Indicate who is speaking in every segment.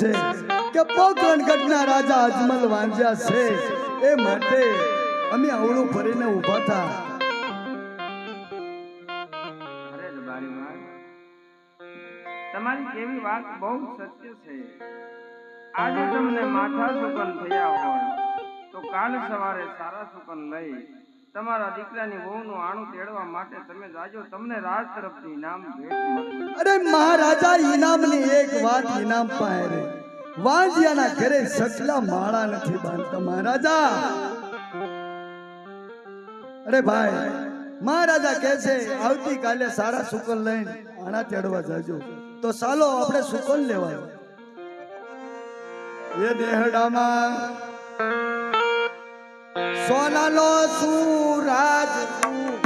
Speaker 1: છે કે પોકરણ ગઢના રાજા અજમલ વાંજ્યા છે. એ માટે અમે અવળું ભરીને ઊભા
Speaker 2: માં, તમારી કેવી વાત બહુ સત્ય છે. આજે તમને માથા સુકન થયા હોય, તો કાલ સવારે સારા સુકન લઈ તમારા દીકરાની વહુનું આણું તેડવા માટે તમે જાજો, તમને રાજ તરફથી ઇનામ
Speaker 1: અરે મહારાજા, ઇનામની એક વાત ઇનામ રે વાંજિયાના ઘરે સકલા માળા નથી બાંધતા, મહારાજા. અરે ભાઈ, મહારાજા કહે છે, આવતીકાલે સારા સુકલ લઈને આણા તેડવા જાજો. તો ચાલો આપણે સુકલ લેવાય. એ દેહડામાં સોનાનો સુરાજ ઉગ્યો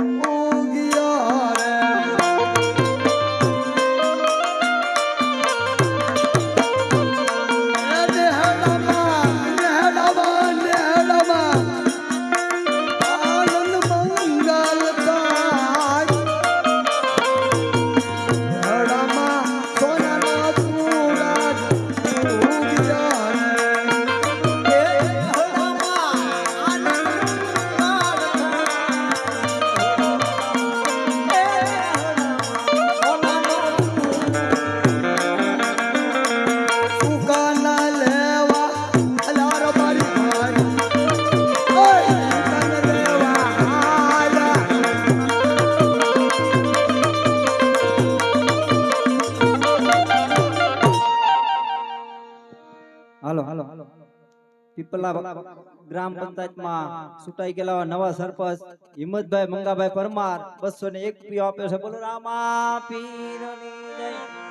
Speaker 3: પીપલા ગ્રામ પંચાયતમાં સુટાઈ ગયેલા નવા સરપંચ, હિંમતભાઈ, મંગાભાઈ પરમાર બસો ને એક રૂપિયો આપ્યો છે. બોલો, રામા પીરની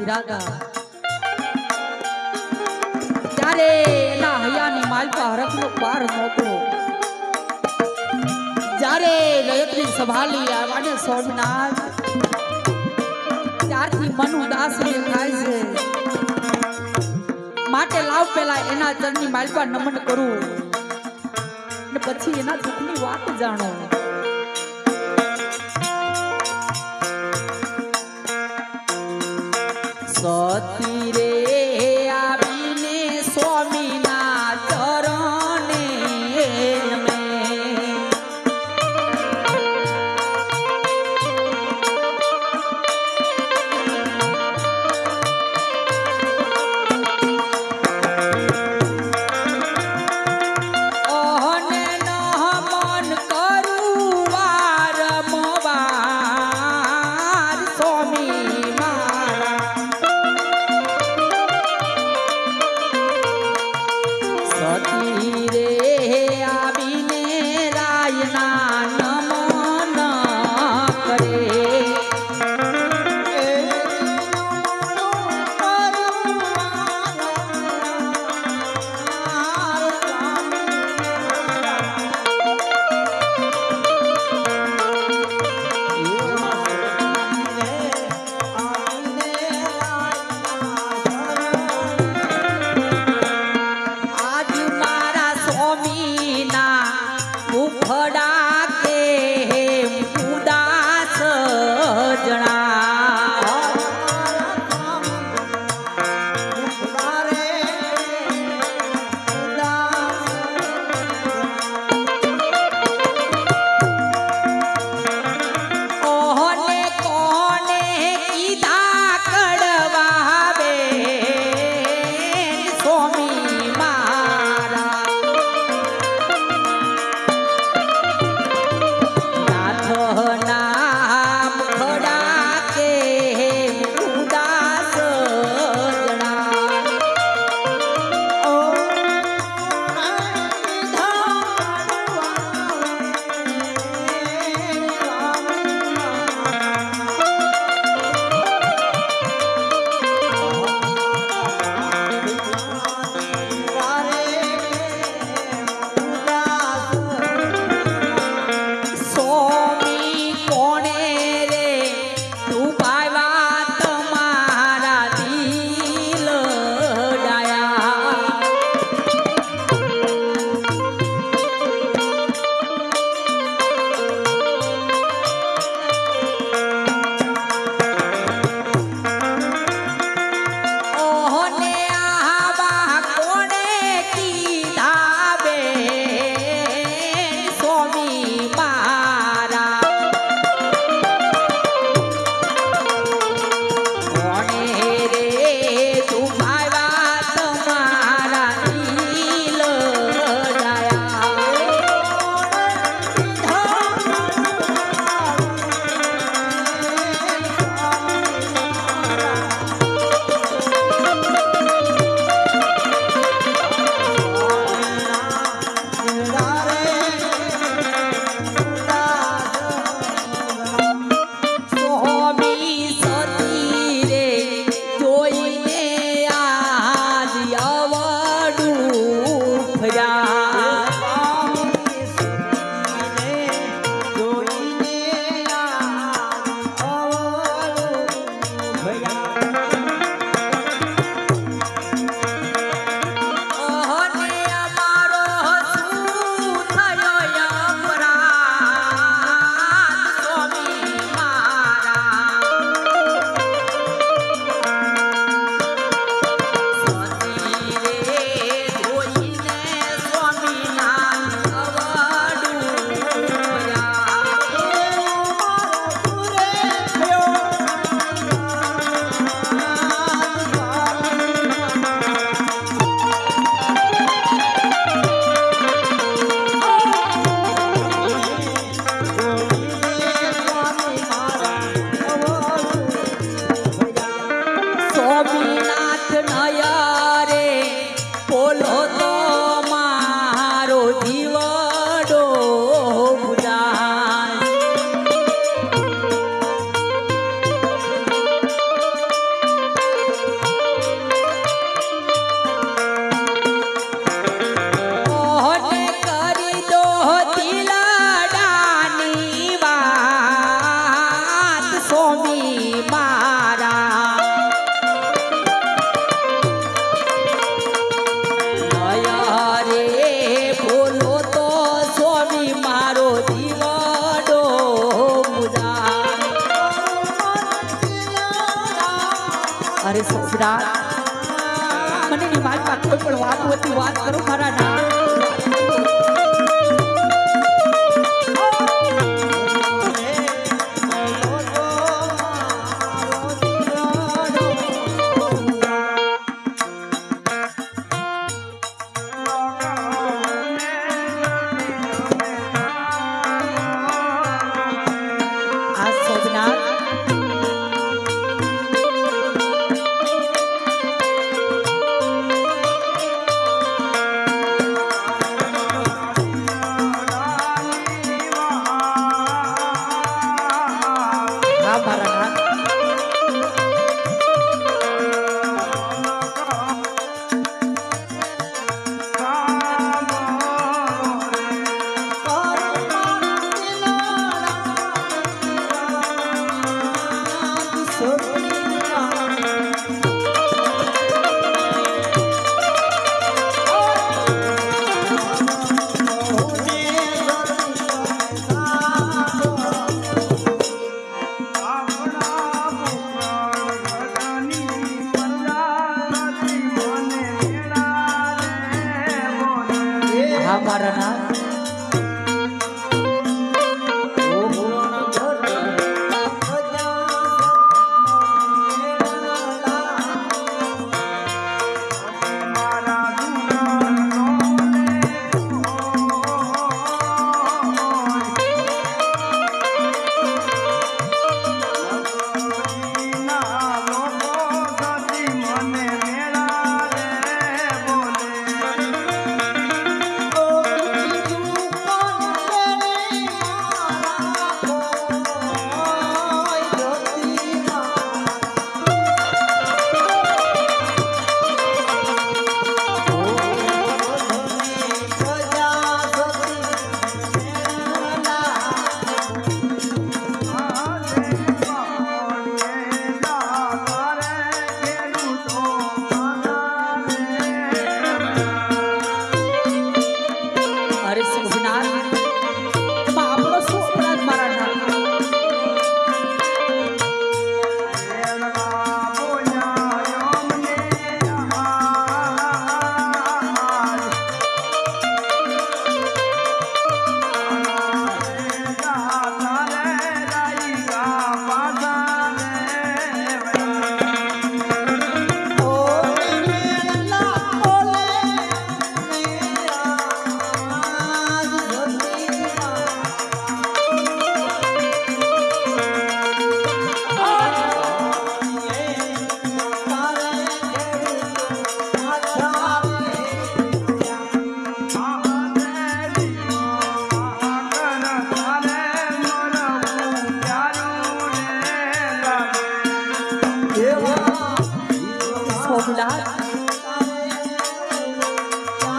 Speaker 4: શિરાગા ત્યારે એના હૈયાની માલપા હરખનો પાર નહોતો જ્યારે રયતની સંભાળી આવવાને સોમનાથ, ત્યારથી મન ઉદાસ દેખાય છે. માટે લાવ પેલા એના ચરણની માલપા નમન કરું. ને પછી એના દુઃખની વાત જાણો.
Speaker 2: सती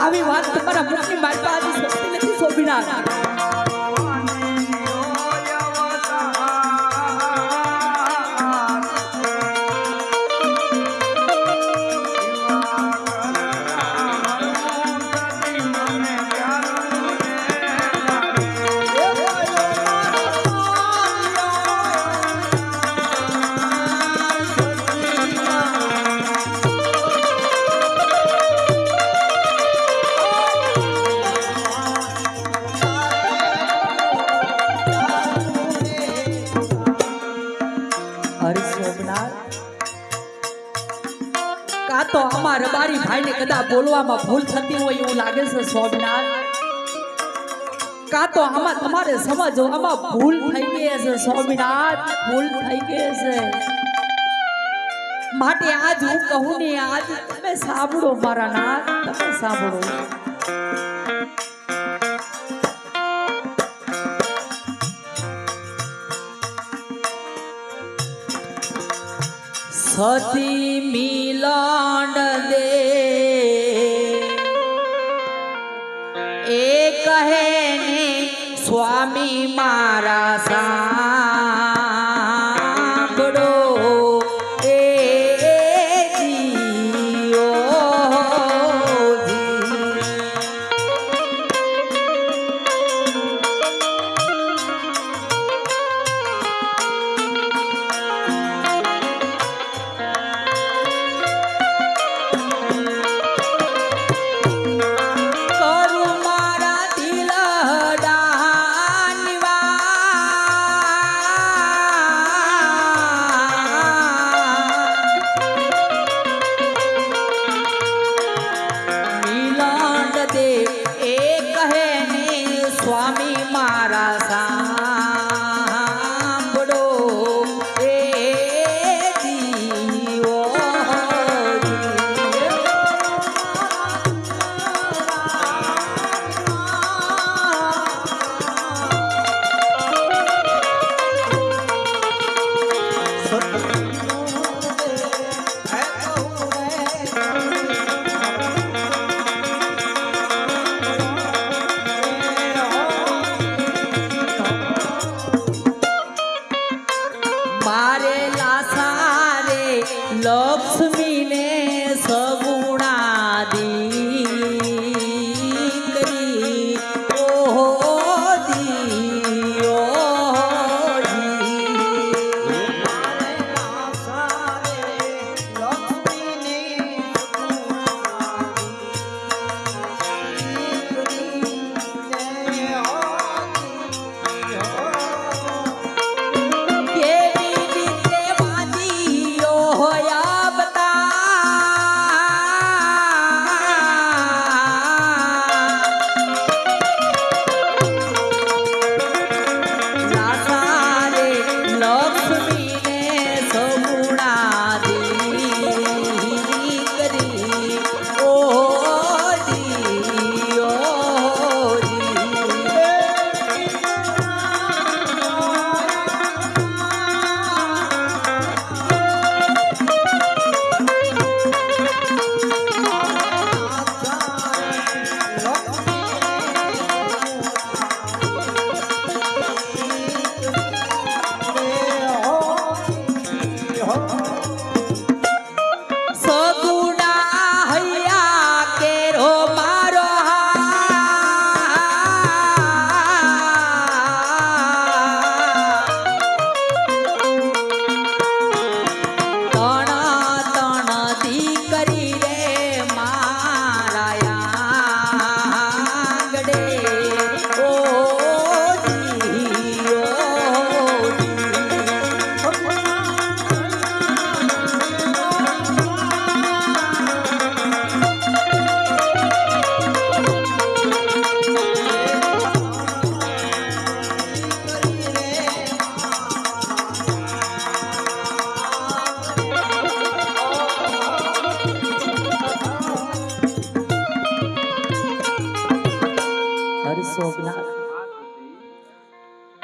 Speaker 2: આવી વાત તમારા મુખની મારી પાસે નથી સોમનાથ ભાઈને બોલવામાં ભૂલ થતી હોય એવું લાગે છે સોમનાથ કા તો આમાં તમારે સમજો આમાં ભૂલ થઈ ગઈ છે સ્વામિનાથ ભૂલ થઈ ગઈ છે માટે આજ હું કહું ને, આજ તમે સાંભળો મારા નાથ, તમે સાંભળો. સતી મિલન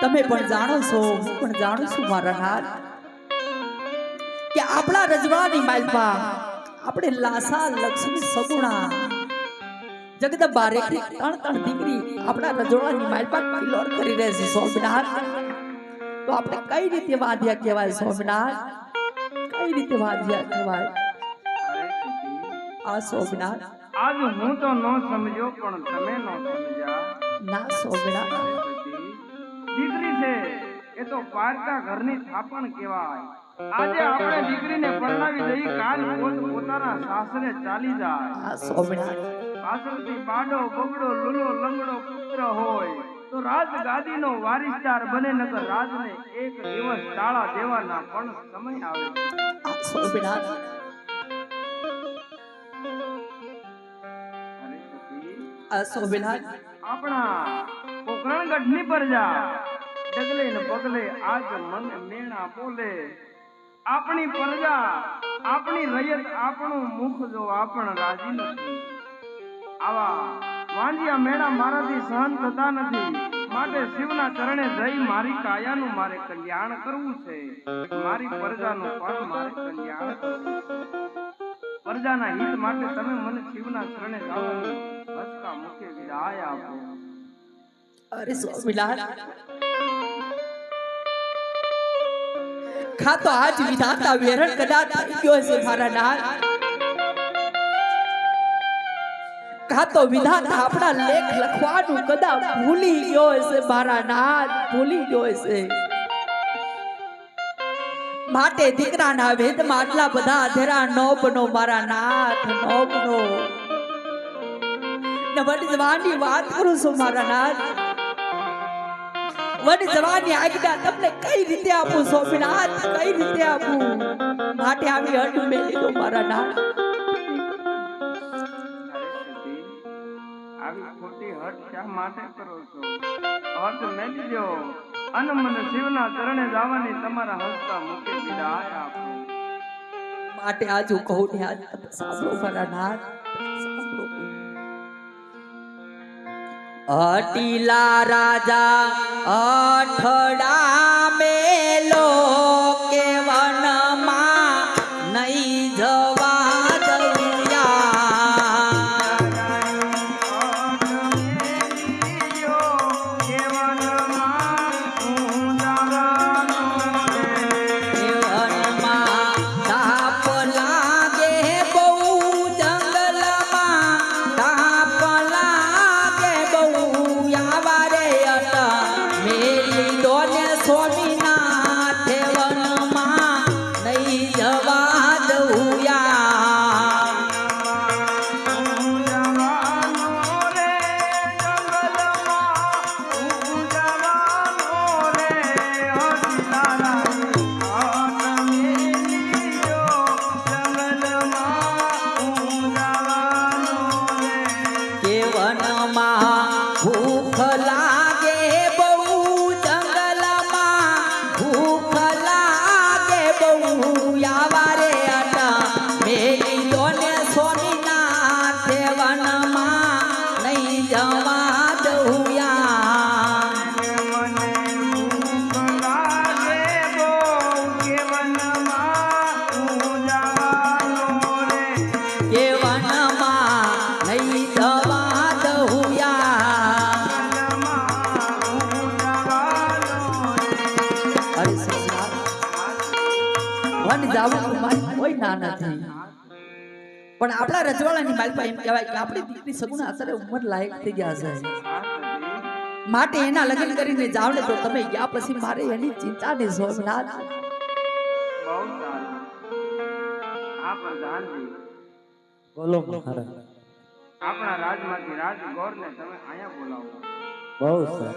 Speaker 4: તમે પણ જાણો છો હું પણ જાણું છું મારા નાથ કે આપણા રજવાની માલપા આપણે લાસા લક્ષ્મી સગુણા. જગદંબા રેખી ત્રણ ત્રણ દીકરી આપણા રજવાની માલપા કિલોર કરી રહે છે સોમનાથ તો આપણે કઈ રીતે વાદ્યા કહેવાય સોમનાથ કઈ રીતે વાદ્યા કહેવાય? આ સોમનાથ
Speaker 2: આજ હું તો ન સમજ્યો પણ તમે ન સમજ્યા.
Speaker 4: ના સોમનાથ
Speaker 2: છે એ તો પારકા ઘરની થાપણ કહેવાય. આજે આપણે દીકરીને પરણાવી દઈ કાલ પોત પોતાના સાસરે ચાલી જાય. પાછળથી પાડો બગડો લુલો લંગડો પુત્ર હોય તો રાજ ગાદીનો વારિસદાર બને નકર રાજને એક દિવસ ટાળા દેવાના પણ સમય આવે. આપણા પોકરણગઢની પ્રજા ડગલે ને પગલે આજ મન મેણા બોલે. આપણી પ્રજા, આપણી રયત, આપણું મુખ જો આપણ રાજી નથી. આવા વાંજિયા મેળા મારાથી સહન થતા નથી. માટે શિવના ચરણે જઈ મારી કાયાનું મારે કલ્યાણ કરવું છે. મારી પ્રજાનું પણ મારે કલ્યાણ પ્રજાના હિત માટે તમે મને શિવના ચરણે જવાની હસતા મુખે વિદાય આપો.
Speaker 4: અરે સ્વામિનાથ ખાતો આજ વિધાતા વેરણ કદાચ ગયો છે મારા નાથ ખાતો વિધાતા આપણા લેખ લખવાનું કદાચ ભૂલી ગયો છે મારા નાથ ભૂલી ગયો છે માટે દીકરાના વેદમાં આટલા બધા અધેરા ન બનો મારા નાથ ન બનો ને જવાની વાત કરું છું મારા નાથ. વન જવાની આજ્ઞા તમને કઈ રીતે આપું સોમનાથ કઈ રીતે આપું? માટે આવી હટ મેલી લીધો મારા
Speaker 2: આવી ખોટી હઠ શા માટે કરો છો? હઠ મેલી દો. અને મને શિવના ચરણે જવાની તમારા હસતા વિદાય આપો.
Speaker 4: માટે આજ હું કહું ને આજ સાંભળો મારા નાથ અટીલા રાજા અઠડા પણ આપણા રજવાડાની માલપા એમ કહેવાય કે આપણી દીકરી સગુણ અસરે ઉંમર લાયક થઈ ગયા છે. માટે એના લગ્ન કરીને જાવ ને તો તમે ગયા પછી મારે એની ચિંતા નહીં સોમનાથ
Speaker 3: બોલો
Speaker 2: આપણા રાજમાંથી રાજગોર ને તમે અહીંયા બોલાવો.
Speaker 3: બહુ સરસ.